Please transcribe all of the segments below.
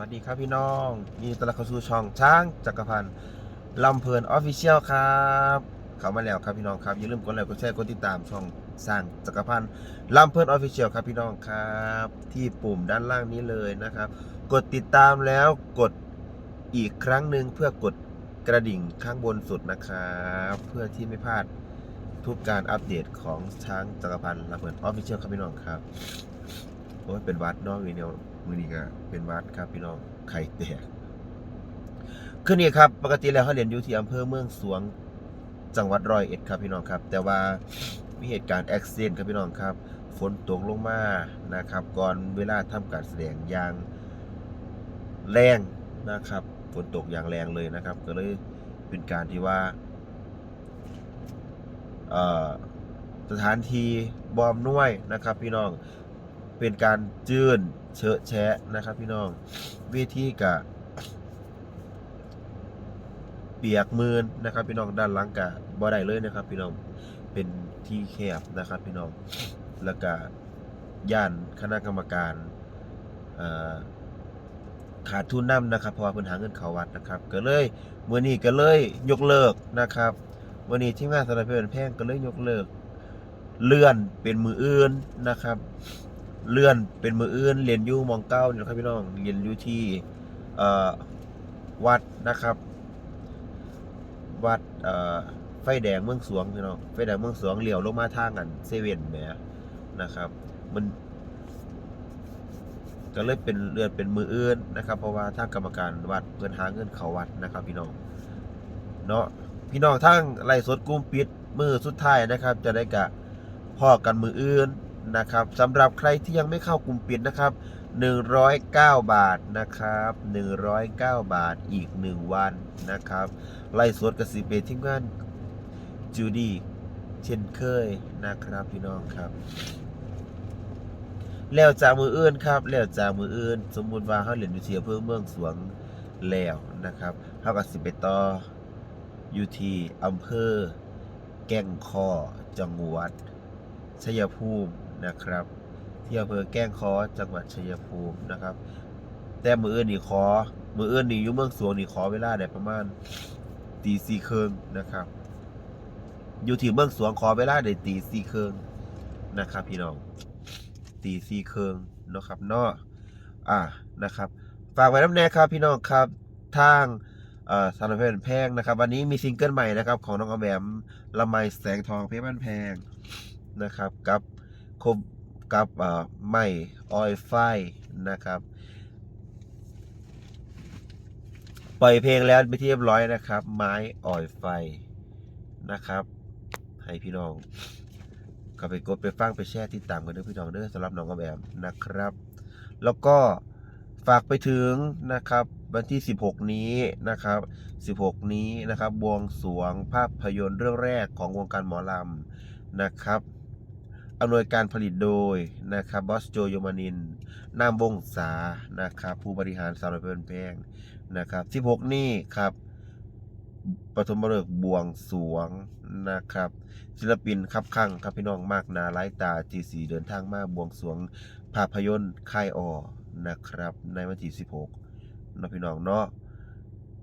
วัสดีครับพี่น้องมีต้อนรับเข้าสู่ช่องช้างจักรพันธ์ลำเพลินออฟฟิเชียลครับเข้ามาแล้วครับพี่น้องครับอย่าลืมกดไลค์กดแชร์กดติดตามช่องสร้างจักรพันธ์ลำเพลินออฟฟิเชียลครับพี่น้องครับ ที่ปุ่มด้านล่างนี้เลยนะครับ กดติดตามแล้วกดอีกครั้งหนึ่งเพื่อกดกระดิ่งข้างบนสุดนะครับเพื่อที่ไม่พลาดทุกการอัปเดตของช้างจักรพันธ์ลำเพลินออฟฟิเชียลครับพี่น้องครับโอ้ยเป็นวัดเนาะวีเนีย มือนี้ก็เป็นวัดครับพี่น้องไข่แตกคือนี่ครับ ปกติแล้วเขาเรียนอยู่ที่อำเภอเมืองสวงจังหวัดร้อยเอ็ดครับพี่น้องครับ แต่ว่ามีเหตุการณ์แอคซิเดนครับพี่น้องครับ ฝนตกลงมานะครับ ก่อนเวลาทำการแสดงอย่างแรงนะครับฝนตกอย่างแรงเลยนะครับ ก็เลยเป็นการที่ว่าสถานที่บอมน่วยนะครับ พี่น้องเป็นการจื่น เชอะแชะนะครับ พี่น้องเวทีกะเปียกมืนนะครับ พี่น้องด้านหลังกะบ่ได้เลยนะครับ พี่น้องเป็นที่แคบนะครับ พี่น้องแล้วก็ย่านคณะกรรมการขาดทุนน้ำนะครับเพราะว่าเพิ่นหาเงินเขาวัดนะครับ ก็เลยมื้อนี้ก็เลยยกเลิกนะครับมื้อนี้ทีมงานสารเพลินแพงก็เลยยกเลิก เลื่อนเป็นมืออื่นนะครับ เลื่อนเป็นมืออื่นเรียนอยู่มองเก้านี่นะครับพี่น้องเรียนอยู่ที่วัดนะครับ วัดไฟแดงเมืองสวงพี่น้องไฟแดงเมืองสวงเลี้ยวลงมาทางกันเซเว่นแหมนะครับ มันก็เลยเป็นเลื่อนเป็นมืออื่นนะครับ เพราะว่าทางกรรมการวัดเพื่อนหาเงินเขาวัดนะครับ พี่น้องเนาะพี่น้องทั้งไล่สดกุ้มปิดมือสุดท้ายนะครับ จะได้กะพ่อกันมืออื่น นะครับสำหรับใครที่ยังไม่เข้ากลุ่มปิดนะครับ 109 บาทนะครับ 109 บาทอีก 1 วันนะครับ ไล่สดกับสิเปทีมงานจูดี้เช่นเคยนะครับพี่น้องครับ แล้วจากมืออื่นครับแล้วจากมืออื่น สมมุติว่าเขาเหรียนอยู่ที่อำเภอเมืองสวงแล้วนะครับเขาก็สิไปต่ออยู่ที่อำเภอ แก่งคอจังหวัดชัยภูมิ นะครับ ที่อำเภอแก้งคอจังหวัดชัยภูมินะครับ แต่มืออื่นนี่ขอมืออื่นนี่อยู่เมืองสวงนี่ขอเวลาได้ประมาณตีสี่ครึ่งนะครับ อยู่ที่เมืองสวงขอเวลาได้ตีสี่ครึ่งนะครับ พี่น้องตีสี่ครึ่งนะครับเนาะอ่านะครับ ฝากไว้น้ำแน่ครับพี่น้องครับทางสารเพลแพงนะครับ วันนี้มีซิงเกิลใหม่นะครับ ของน้องอแบมละไมแสงทองเพชรบ้านแพงนะครับ กับ คบกับเอ่อไม้ออยไฟนะครับปล่อยเพลงแล้วไปที่เรียบร้อยนะครับ ไม้ออยไฟนะครับ ให้พี่น้องก็ไปกดไปฟังไปแชร์ติดตามกันด้วยพี่น้องเด้อสำหรับน้องกระแบมนะครับ แล้วก็ฝากไปถึงนะครับ วันที่ 16 นี้นะครับ 16 นี้นะครับบวงสวงภาพยนตร์เรื่องแรกของวงการหมอลำนะครับ อำนวยการผลิตโดยนะครับบอสโจโยมานินนามวงศานะครับผู้บริหารสาวน้อยเพลินแพงนะครับ 16 นี่ครับปฐมฤกษ์บวงสรวงนะครับ ศิลปินครับข้างครับพี่น้องมากนาหลายตาทีสีเดินทางมาบวงสรวงภาพยนตร์ค่ายออนะครับ ในวันที่16นะพี่น้องเนาะ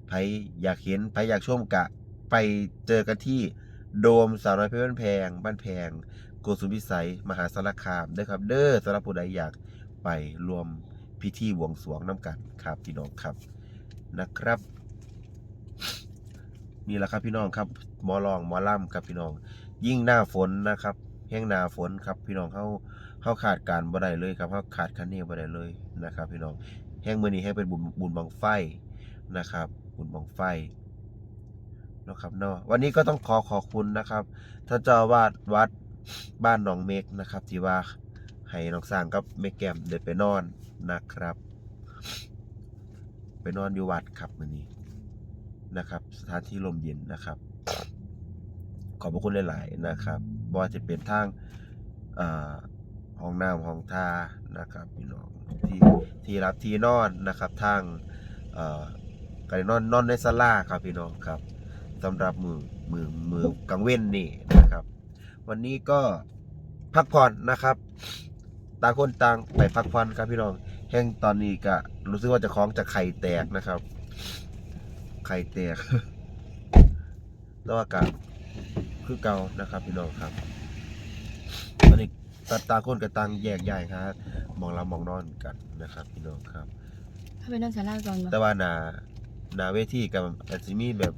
ใครอยากเห็นใครอยากชมกะ ไปเจอกันที่โดมสาวน้อยเพชรบ้านแพง บ้านแพง กสุมพิสัย มหาสารคามเด้อครับ เด้อสำหรับผู้ใดอยากไปรวมพิธีบวงสรวงน้ำกันครับพี่น้องครับนะครับนี่แหละครับพี่น้องครับหมอลองหมอล่ำครับพี่น้อง ยิ่งหน้าฝนนะครับแห้งหน้าฝนครับพี่น้องเขาเขาขาดการบ่ได้เลยครับเขาขาดคันนี้บ่ได้เลยนะครับ พี่น้องแห้งมือนี้แห้งเป็นบุญบุญบังไฟนะครับ บุญบังไฟนะครับเนาะวันนี้ก็ต้องขอขอบคุณนะครับท่านเจ้าวาดวัด บ้านหนองเมกนะครับ ที่ว่าให้น้องสร้างกับแม่แกมเดินไปนอนนะครับ ไปนอนอยู่วัดครับมื้อนี้นะครับ สถานที่ลมเย็นนะครับ ขอบพระคุณหลาย ๆ นะครับบ่จะเป็นทางห้องน้ำห้องท่านะครับพี่น้องที่ที่รับที่นอนนะครับทางการนอนนอนในศาลาครับพี่น้องครับสำหรับมือมือมือกลางเว้นนี่ วันนี้ก็พักผ่อนนะครับ ต่างคนต่างไปพักผ่อนครับพี่น้อง แห่งตอนนี้ก็รู้สึกว่าเจะคล้าของจะไข่แตกนะครับ ไข่แตกแล้วอากาศคือเก่านะครับ พี่น้องครับตอนนี้ตาตาคนกับตังแยกย้ายครับมองเรามองนอนกันนะครับ พี่น้องครับถ้าไปนั่งศาลาก่อนบ่แต่ว่าหนาหนาเวทีกับอาจจะมีแบบ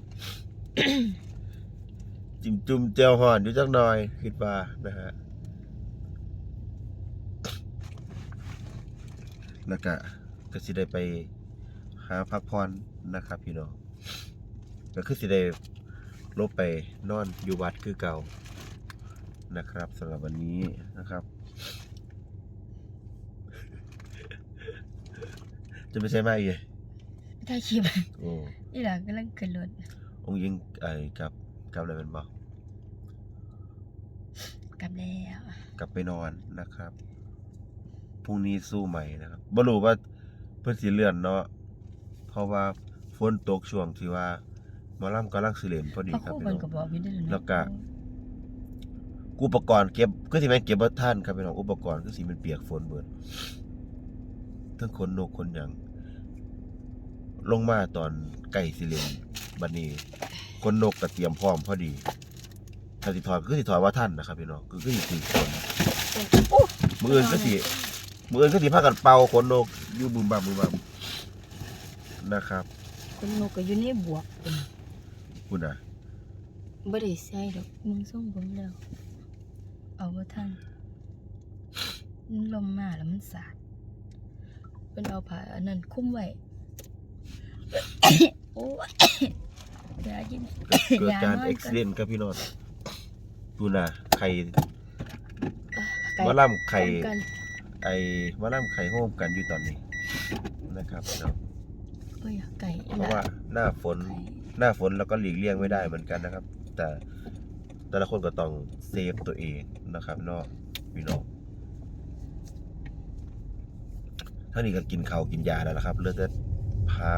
จิ้มจุ่มเจียวห่อนอยู่จักหน่อยคิดว่านะฮะแล้วก็ก็สิได้ไปหาพักผ่อนนะครับพี่น้องก็คือสิได้ลบไปนอนอยู่วัดคือเก่านะครับสำหรับวันนี้นะครับ จะไม่ใช่ไหมเอ้ยถ้าคลิปโอ้นี่ล่ะกำลังขึ้นรถองค์ยิงไอ้กับ กับอะไรเป็นบอกกลับแล้ว กลับไปนอนนะครับพรุ่งนี้สู้ใหม่นะครับบ่รู้ว่าเพิ่นสิเลื่อนเนาะเพราะว่าฝนตกช่วงที่ว่าหมอลำกำลังสิเล่นพอดีพอครับคู่พี่เพิ่นน้องก็บอกอยู่ได้อแล้วก็อุปกรณ์เก็บคือสิแม่นเก็บบ่ทันครับพี่น้องอุปกรณ์คือสิมันเปียกฝนเบิดทั้งคนนกคนหยังลงมาตอนใกล้สิเล่นบัดนี้ คนนกก็เตรียมพร้อมพอดีถ้าสิถอยคือสิถอยว่าทันนะครับพี่น้องคือคือสิถึงฝนโอ้มืออื่นก็สิมืออื่นก็สิพากันเป่าขนนกอยู่บุมบัมบุมบัมนะครับคนนกก็อยู่ในบวกเพิ่นคุณอะบ่ได้ใส่ดอกมึงส่งผมแล้ว เอาบ่ทันมันลมมาแล้วมันสาดเพิ่นเอาผ้าอันนั้นคลุมไว้โอ้ ยอย่ากินเกิดเกิดการอย่านอนเอ็กซิเดนกับพี่โนอตคุณอะไข่ไก่มะล่ำไข่กันไอ้มะล่ำไข่โฮมกันอยู่ตอนนี้นะครับเนาะเอ้ยไก่เพราะว่าหน้าฝนไก่หน้าฝนเราก็หลีกเลี่ยงไม่ได้เหมือนกันนะครับ แต่แต่ละคนก็ต้องเซฟตัวเองนะครับเนาะพี่น้องท่านี้ก็กินข้าวกินยาแล้วล่ะครับเหลือแต่พา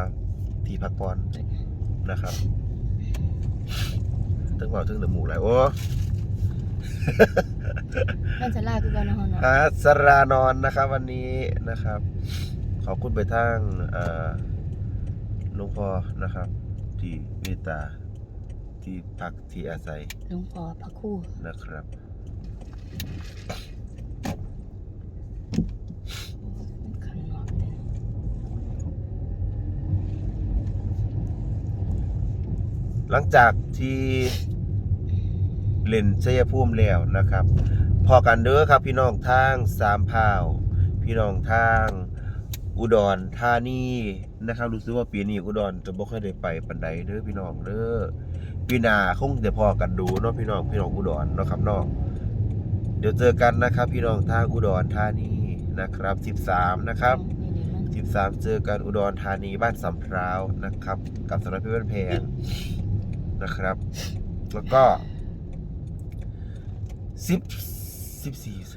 ที่พักผ่อนนะครับ ถึงเว่าถึงน้ำหมูกไหลโอ้นั่นจะลาคือกันนะฮะเนาะพาสรานอนนะครับ วันนี้นะครับ ขอบคุณไปทางเอ่อหลวงพ่อนะครับ ที่เมตตาที่พักที่อาศัยหลวงพ่อพระครู่นะครับ ข้างนอกเด้อ หลังจากที่เล่นชัยภูมิแล้วนะครับ พอกันเด้อครับพี่น้องทางสามพาว พี่น้องทางอุดรธานีนะครับ รู้สึกว่าปีนี้อุดรจะบ่ค่อยได้ไปปันใดเด้อพี่น้องเด้อปีหน้าคงจะพอกันดูเนาะพี่น้องพี่น้องอุดรเนาะครับเนาะเดี๋ยวเจอกันนะครับ พี่น้องทางอุดรธานีนะครับ 13 นะครับนี่เดี๋ยวมัน13 เจอกันอุดรธานีบ้านสำพราวนะครับ กับสำนักพิพิธแพง นะครับ แล้วก็สิบสิบสี่ส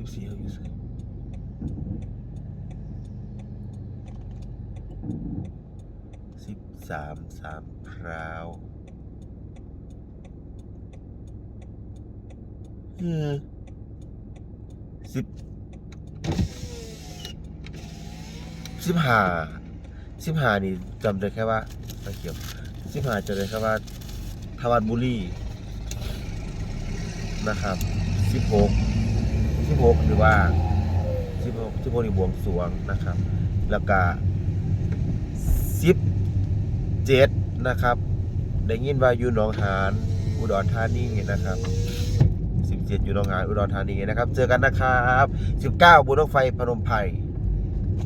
ิบสี่เขาอยู่สิสิบสามสามพร้าวเออสิบ สิบห้าสิบห้านี่จำได้แค่ว่าตะเกียบสิบห้าจำได้แค่ว่าทวัดบุรีนะครับสิบหกสิบหกหรือว่าสิบหกสิบหกนี่บวงสรวงนะครับ แล้วก็สิบเจ็ดนะครับ ได้ยินว่าอยู่หนองหานอุดรธานีนะครับ17อยู่หนองหานอุดรธานีนะครับ เจอกันนะครับ 19บุญรถไฟพนมไพร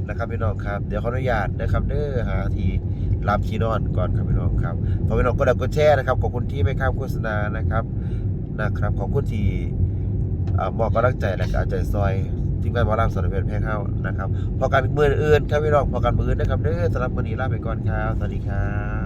นะครับพี่น้องครับเดี๋ยวขออนุญาตนะครับเด้อหาทีรับทีนอนก่อนครับพี่น้องครับขอพี่น้องกดไลค์กดแชร์นะครับขอบคุณที่ไม่ข้ามโฆษณานะครับนะครับขอบคุณที่อ่อมอบกำลังใจและก็เอาใจซอยที่งานบอลำสารเป็นแพ้เข้านะครับพอกันมืออื่นครับพี่น้องพอกันมืออื่นนะครับเด้อสำหรับวันนี้ลาไปก่อนครับสวัสดีครับ